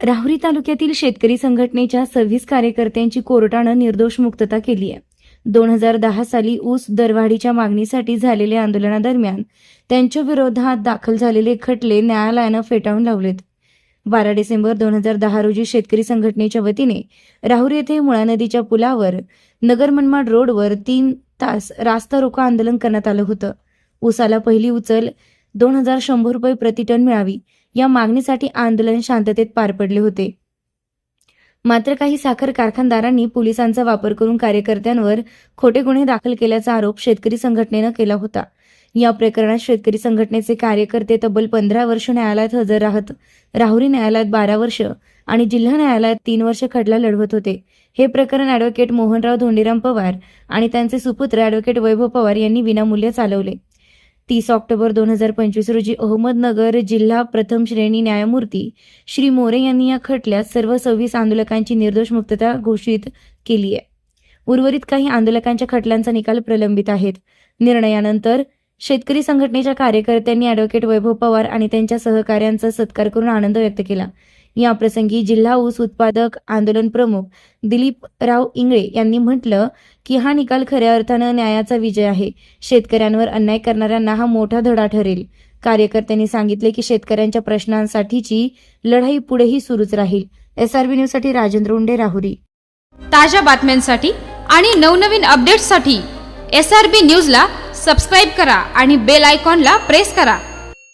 राहुरी तालुक्यातील शेतकरी संघटनेच्या सव्वीस कार्यकर्त्यांची कोर्टानं निर्दोष मुक्तता केली आहे. दोन हजार दहा साली ऊस दरवाढीच्या मागणीसाठी झालेल्या आंदोलनादरम्यान त्यांच्या विरोधात दाखल झालेले खटले न्यायालयानं फेटाळून लावलेत. बारा डिसेंबर दोन हजार दहा रोजी शेतकरी संघटनेच्या वतीने राहुरी येथे मुळा नदीच्या पुलावर नगर मनमाड रोडवर तीन तास रास्ता रोको आंदोलन करण्यात आलं होतं. ऊसाला पहिली उचल दोन हजार शंभर रुपये प्रतिटन मिळावी. या मागणीसाठी आंदोलन शांततेत पार पडले होते. मात्र काही साखर कारखानदारांनी पोलिसांचा वापर करून कार्यकर्त्यांवर खोटे गुन्हे दाखल केल्याचा आरोप शेतकरी संघटनेनं केला होता. या प्रकरणात शेतकरी संघटनेचे कार्यकर्ते तब्बल पंधरा वर्ष न्यायालयात हजर राहत राहुरी न्यायालयात बारा वर्ष आणि जिल्हा न्यायालयात तीन वर्ष खटला लढवत होते. हे प्रकरण ॲडव्होकेट मोहनराव धोंडीराम पवार आणि त्यांचे सुपुत्र ॲडव्होकेट वैभव पवार यांनी विनामूल्य चालवले. तीस ऑक्टोबर दोन हजार पंचवीस रोजी अहमदनगर जिल्हा प्रथम श्रेणी न्यायमूर्ती श्री मोरे यांनी या खटल्यात सर्व सव्वीस आंदोलकांची निर्दोष मुक्तता घोषित केली आहे. उर्वरित काही आंदोलकांच्या खटल्यांचा निकाल प्रलंबित आहेत. निर्णयानंतर शेतकरी संघटनेच्या कार्यकर्त्यांनी ॲडव्होकेट वैभव पवार आणि त्यांच्या सहकाऱ्यांचा सत्कार करून आनंद व्यक्त केला. या प्रसंगी जिल्हा ऊस उत्पादक आंदोलन प्रमुख दिलीपराव इंगळे यांनी म्हटलं की हा निकाल खऱ्या अर्थानं न्यायाचा विजय आहे. शेतकऱ्यांवर अन्याय करणाऱ्यांना हा मोठा धडा ठरेल. कार्यकर्त्यांनी सांगितले की शेतकऱ्यांच्या प्रश्नांसाठीची लढाई पुढेही सुरूच राहील. एसआरबी न्यूजसाठी राजेंद्र उंडे राहुरी. ताज्या बातम्यांसाठी आणि नवनवीन अपडेट्ससाठी एस आर बी न्यूजला सबस्क्राईब करा आणि बेल आयकॉनला प्रेस करा.